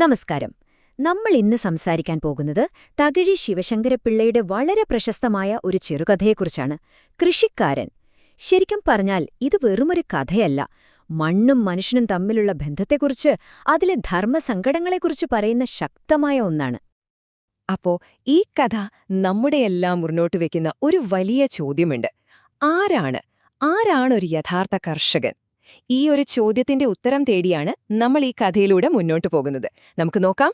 നമസ്കാരം. നമ്മൾ ഇന്ന് സംസാരിക്കാൻ പോകുന്നത് തകഴി ശിവശങ്കരപ്പിള്ളയുടെ വളരെ പ്രശസ്തമായ ഒരു ചെറുകഥയെക്കുറിച്ചാണ്. കൃഷിക്കാരൻ. ശരിക്കും പറഞ്ഞാൽ ഇത് വെറുമൊരു കഥയല്ല. മണ്ണും മനുഷ്യനും തമ്മിലുള്ള ബന്ധത്തെക്കുറിച്ച് അതിലെ ധർമ്മസങ്കടങ്ങളെക്കുറിച്ച് പറയുന്ന ശക്തമായ ഒന്നാണ്. അപ്പോ ഈ കഥ നമ്മുടെയെല്ലാം മുന്നോട്ട് വെക്കുന്ന ഒരു വലിയ ചോദ്യമുണ്ട്. ആരാണ്? ആരാണൊരു യഥാർത്ഥ കർഷകൻ? ഈ ഒരു ചോദ്യത്തിന്റെ ഉത്തരം തേടിയാണ് നമ്മൾ ഈ കഥയിലൂടെ മുന്നോട്ട് പോകുന്നത്. നമുക്ക് നോക്കാം.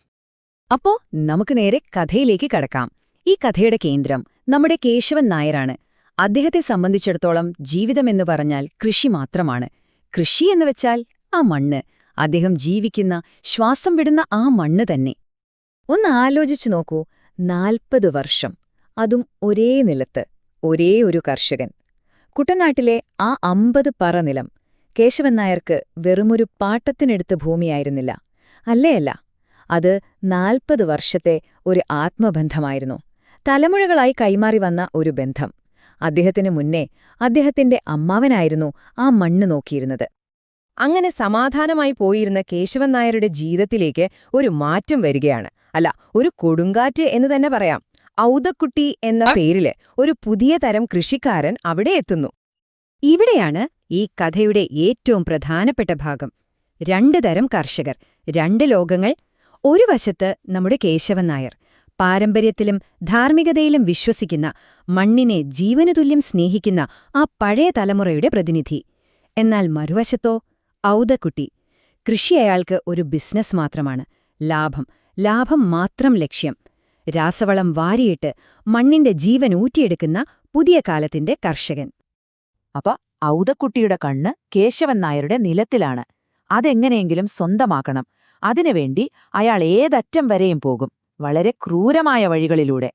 അപ്പോ നമുക്ക് നേരെ കഥയിലേക്ക് കടക്കാം. ഈ കഥയുടെ കേന്ദ്രം നമ്മുടെ കേശവൻ നായരാണ്. അദ്ദേഹത്തെ സംബന്ധിച്ചിടത്തോളം ജീവിതമെന്ന് പറഞ്ഞാൽ കൃഷി മാത്രമാണ്. കൃഷി എന്ന് വെച്ചാൽ ആ മണ്ണ്. അദ്ദേഹം ജീവിക്കുന്ന ശ്വാസം വിടുന്ന ആ മണ്ണ് തന്നെ. ഒന്ന് ആലോചിച്ചു നോക്കൂ. നാൽപ്പത് വർഷം. അതും ഒരേ നിലത്ത് ഒരേ ഒരു കർഷകൻ. കുട്ടനാട്ടിലെ ആ അമ്പത് പറ നിലം കേശവൻ നായർക്ക് വെറുമൊരു പാട്ടത്തിനെടുത്ത ഭൂമിയായിരുന്നില്ല. അല്ലേയല്ല അത് നാൽപ്പത് വർഷത്തെ ഒരു ആത്മബന്ധമായിരുന്നു. തലമുഴകളായി കൈമാറി വന്ന ഒരു ബന്ധം. അദ്ദേഹത്തിന് മുന്നേ അദ്ദേഹത്തിന്റെ അമ്മാവനായിരുന്നു ആ മണ്ണ് നോക്കിയിരുന്നത്. അങ്ങനെ സമാധാനമായി പോയിരുന്ന കേശവൻ നായരുടെ ജീവിതത്തിലേക്ക് ഒരു മാറ്റം വരികയാണ്. അല്ല ഒരു കൊടുങ്കാറ്റ് എന്ന് തന്നെ പറയാം. ഔതക്കുട്ടി എന്ന പേരിൽ ഒരു പുതിയ തരം കൃഷിക്കാരൻ അവിടെ എത്തുന്നു. ഇവിടെയാണ് ഈ കഥയുടെ ഏറ്റവും പ്രധാനപ്പെട്ട ഭാഗം. രണ്ട് തരം കർഷകർ രണ്ട് ലോകങ്ങൾ ഒരു വശത്ത് നമ്മുടെ കേശവൻ നായർ. പാരമ്പര്യത്തിലും ധാർമ്മികതയിലും വിശ്വസിക്കുന്ന മണ്ണിനെ ജീവനുതുല്യം സ്നേഹിക്കുന്ന ആ പഴയ തലമുറയുടെ പ്രതിനിധി. എന്നാൽ മറുവശത്തോ ഔതക്കുട്ടി കൃഷി അയാൾക്ക് ഒരു ബിസിനസ് മാത്രമാണ്. ലാഭം ലാഭം മാത്രം ലക്ഷ്യം. രാസവളം വാരിയിട്ട് മണ്ണിന്റെ ജീവൻ ഊറ്റിയെടുക്കുന്ന പുതിയ കാലത്തിന്റെ കർഷകൻ. അപ്പ ഔതക്കുട്ടിയുടെ കണ്ണ് കേശവൻ നായരുടെ നിലത്തിലാണ്. അതെങ്ങനെയെങ്കിലും സ്വന്തമാക്കണം. അതിനുവേണ്ടി അയാൾ ഏതറ്റം വരെയും പോകും. വളരെ ക്രൂരമായ വഴികളിലൂടെ.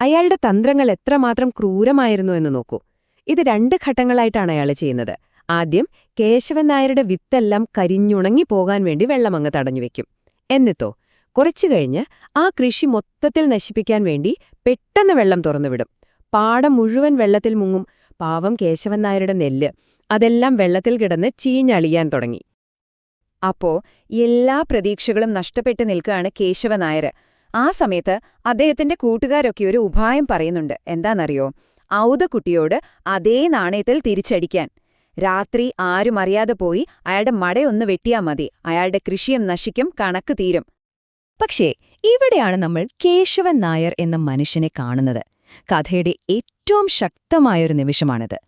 അയാളുടെ തന്ത്രങ്ങൾ എത്രമാത്രം ക്രൂരമായിരുന്നു എന്ന് നോക്കൂ. ഇത് രണ്ട് ഘട്ടങ്ങളായിട്ടാണ് അയാൾ ചെയ്യുന്നത്. ആദ്യം കേശവൻ നായരുടെ വിത്തെല്ലാം കരിഞ്ഞുണങ്ങി പോകാൻ വേണ്ടി വെള്ളമങ്ങ് തടഞ്ഞുവെക്കും എന്നിട്ടോ കുറച്ചു കഴിഞ്ഞ് ആ കൃഷി മൊത്തത്തിൽ നശിപ്പിക്കാൻ വേണ്ടി പെട്ടെന്ന് വെള്ളം തുറന്നുവിടും. പാടം മുഴുവൻ വെള്ളത്തിൽ മുങ്ങും. പാവം കേശവൻ നായരുടെ നെല്ല്. അതെല്ലാം വെള്ളത്തിൽ കിടന്ന് ചീഞ്ഞളിയാൻ തുടങ്ങി. അപ്പോ എല്ലാ പ്രതീക്ഷകളും നഷ്ടപ്പെട്ടു നിൽക്കുകയാണ് കേശവ നായർ ആ സമയത്ത് അദ്ദേഹത്തിന്റെ കൂട്ടുകാരൊക്കെ ഒരു ഉപായം പറയുന്നുണ്ട്. എന്താണെന്നറിയോ? ഔതക്കുട്ടിയോട് അതേ നാണയത്തിൽ തിരിച്ചടിക്കാൻ. രാത്രി ആരും അറിയാതെ പോയി അയാളുടെ മടയൊന്ന് വെട്ടിയാ മതി. അയാളുടെ കൃഷിയും നശിക്കും കണക്ക് തീരും. പക്ഷേ ഇവിടെയാണ് നമ്മൾ കേശവൻ നായർ എന്ന മനുഷ്യനെ കാണുന്നത്. കഥയുടെ ഏറ്റവും ശക്തമായൊരു നിമിഷമാണിത്.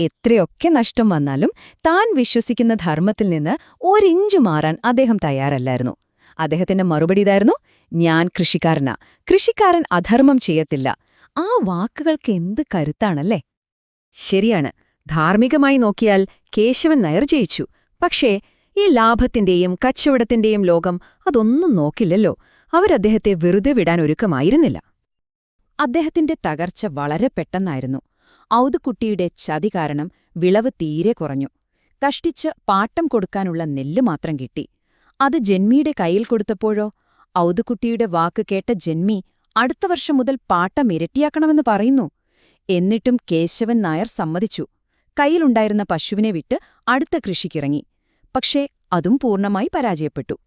എത്രയൊക്കെ നഷ്ടം വന്നാലും താൻ വിശ്വസിക്കുന്ന ധർമ്മത്തിൽ നിന്ന് ഒരിഞ്ചു മാറാൻ അദ്ദേഹം തയ്യാറല്ലായിരുന്നു. അദ്ദേഹത്തിന്റെ മറുപടി ഇതായിരുന്നു ഞാൻ കൃഷിക്കാരനാ. കൃഷിക്കാരൻ അധർമ്മം ചെയ്യത്തില്ല. ആ വാക്കുകൾക്ക് എന്ത് കരുത്താണല്ലേ? ശരിയാണ്. ധാർമ്മികമായി നോക്കിയാൽ കേശവൻ നായർ ജയിച്ചു. പക്ഷേ ഈ ലാഭത്തിന്റെയും കച്ചവടത്തിന്റെയും ലോകം അതൊന്നും നോക്കില്ലല്ലോ. അവരദ്ദേഹത്തെ വെറുതെ വിടാൻ ഒരുക്കമായിരുന്നില്ല. അദ്ദേഹത്തിന്റെ തകർച്ച വളരെ പെട്ടെന്നായിരുന്നു. ഔതുകുട്ടിയുടെ ചതി കാരണം വിളവ് തീരെ കുറഞ്ഞു. കഷ്ടിച്ച് പാട്ടം കൊടുക്കാനുള്ള നെല്ല് മാത്രം കിട്ടി. അത് ജന്മിയുടെ കയ്യിൽ കൊടുത്തപ്പോഴോ? ഔതുകുട്ടിയുടെ വാക്ക് കേട്ട ജന്മി അടുത്ത വർഷം മുതൽ പാട്ടം ഇരട്ടിയാക്കണമെന്ന് പറയുന്നു. എന്നിട്ടും കേശവൻ നായർ സമ്മതിച്ചു. കയ്യിലുണ്ടായിരുന്ന പശുവിനെ വിട്ട് അടുത്ത കൃഷിക്കിറങ്ങി. പക്ഷേ അതും പൂർണമായി പരാജയപ്പെട്ടു.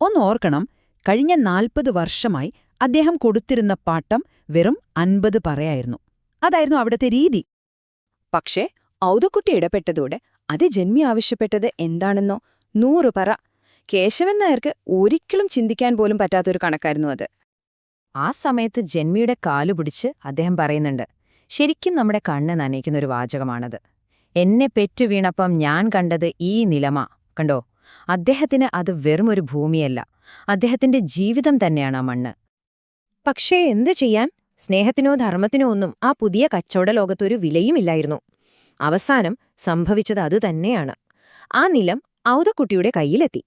ഒന്നോർക്കണം കഴിഞ്ഞ നാൽപ്പത് വർഷമായി അദ്ദേഹം കൊടുത്തിരുന്ന പാട്ടം വെറും അൻപത് പറയായിരുന്നു. അതായിരുന്നു അവിടത്തെ രീതി. പക്ഷേ ഔതക്കുട്ടി ഇടപെട്ടതോടെ അത് ജന്മി ആവശ്യപ്പെട്ടത് എന്താണെന്നോ നൂറു പറ. കേശവൻ നായർക്ക് ഒരിക്കലും ചിന്തിക്കാൻ പോലും പറ്റാത്തൊരു കണക്കായിരുന്നു അത്. ആ സമയത്ത് ജന്മിയുടെ കാലു പിടിച്ച് അദ്ദേഹം പറയുന്നുണ്ട് ശരിക്കും നമ്മുടെ കണ്ണ് നനയിക്കുന്ന ഒരു വാചകമാണത്. എന്നെ പെറ്റു വീണപ്പം ഞാൻ കണ്ടത് ഈ നിലമ കണ്ടോ? അദ്ദേഹത്തിന് അത് വെറുമൊരു ഭൂമിയല്ല. അദ്ദേഹത്തിന്റെ ജീവിതം തന്നെയാണ് ആ മണ്ണ്. പക്ഷേ എന്തു ചെയ്യാൻ? സ്നേഹത്തിനോ ധർമ്മത്തിനോ ഒന്നും ആ പുതിയ കച്ചവട ലോകത്തൊരു വിലയുമില്ലായിരുന്നു അവസാനം സംഭവിച്ചത് അതുതന്നെയാണ് ആ നിലം ഔതക്കുട്ടിയുടെ കയ്യിലെത്തി.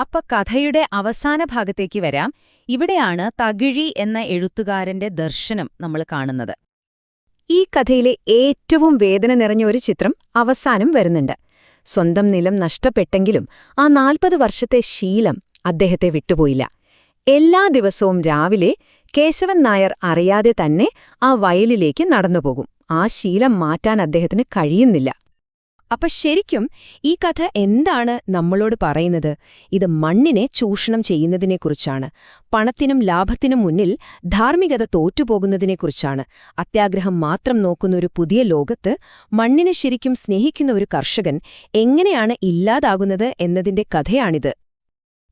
അപ്പ കഥയുടെ അവസാന ഭാഗത്തേക്ക് വരാം. ഇവിടെയാണ് തകിഴി എന്ന എഴുത്തുകാരന്റെ ദർശനം നമ്മൾ കാണുന്നത്. ഈ കഥയിലെ ഏറ്റവും വേദന നിറഞ്ഞ ഒരു ചിത്രം അവസാനം വരുന്നുണ്ട്. സ്വന്തം നിലം നഷ്ടപ്പെട്ടെങ്കിലും ആ നാൽപ്പത് വർഷത്തെ ശീലം അദ്ദേഹത്തെ വിട്ടുപോയില്ല. എല്ലാ ദിവസവും രാവിലെ കേശവൻ നായർ അറിയാതെ തന്നെ ആ വയലിലേക്ക് നടന്നുപോകും. ആ ശീലം മാറ്റാൻ അദ്ദേഹത്തിന് കഴിയുന്നില്ല. അപ്പൊ ശരിക്കും ഈ കഥ എന്താണ് നമ്മളോട് പറയുന്നത്? ഇത് മണ്ണിനെ ചൂഷണം ചെയ്യുന്നതിനെക്കുറിച്ചാണ്. പണത്തിനും ലാഭത്തിനും മുന്നിൽ ധാർമ്മികത തോറ്റുപോകുന്നതിനെക്കുറിച്ചാണ്. അത്യാഗ്രഹം മാത്രം നോക്കുന്ന ഒരു പുതിയ ലോകത്ത് മണ്ണിനെ ശരിക്കും സ്നേഹിക്കുന്ന ഒരു കർഷകൻ എങ്ങനെയാണ് ഇല്ലാതാകുന്നത് എന്നതിന്റെ കഥയാണിത്.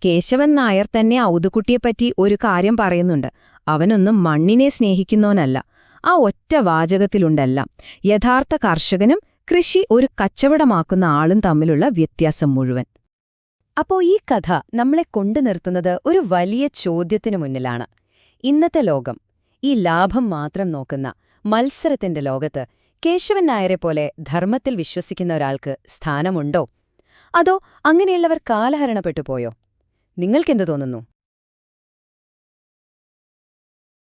കേശവൻ നായർ തന്നെ ഔതുകുട്ടിയെപ്പറ്റി ഒരു കാര്യം പറയുന്നുണ്ട്. അവനൊന്നും മണ്ണിനെ സ്നേഹിക്കുന്നവനല്ല. ആ ഒറ്റ വാചകത്തിലുണ്ടെല്ലാം. യഥാർത്ഥ കർഷകനും കൃഷി ഒരു കച്ചവടമാക്കുന്ന ആളും തമ്മിലുള്ള വ്യത്യാസം മുഴുവൻ. അപ്പോ ഈ കഥ നമ്മളെ കൊണ്ടു നിർത്തുന്നത് ഒരു വലിയ ചോദ്യത്തിനു മുന്നിലാണ്. ഇന്നത്തെ ലോകം ഈ ലാഭം മാത്രം നോക്കുന്ന മത്സരത്തിന്റെ ലോകത്ത് കേശവൻ നായരെ പോലെ ധർമ്മത്തിൽ വിശ്വസിക്കുന്ന ഒരാൾക്ക് സ്ഥാനമുണ്ടോ? അതോ അങ്ങനെയുള്ളവർ കാലഹരണപ്പെട്ടു പോയോ? നിങ്ങൾക്കെന്ത് തോന്നുന്നു?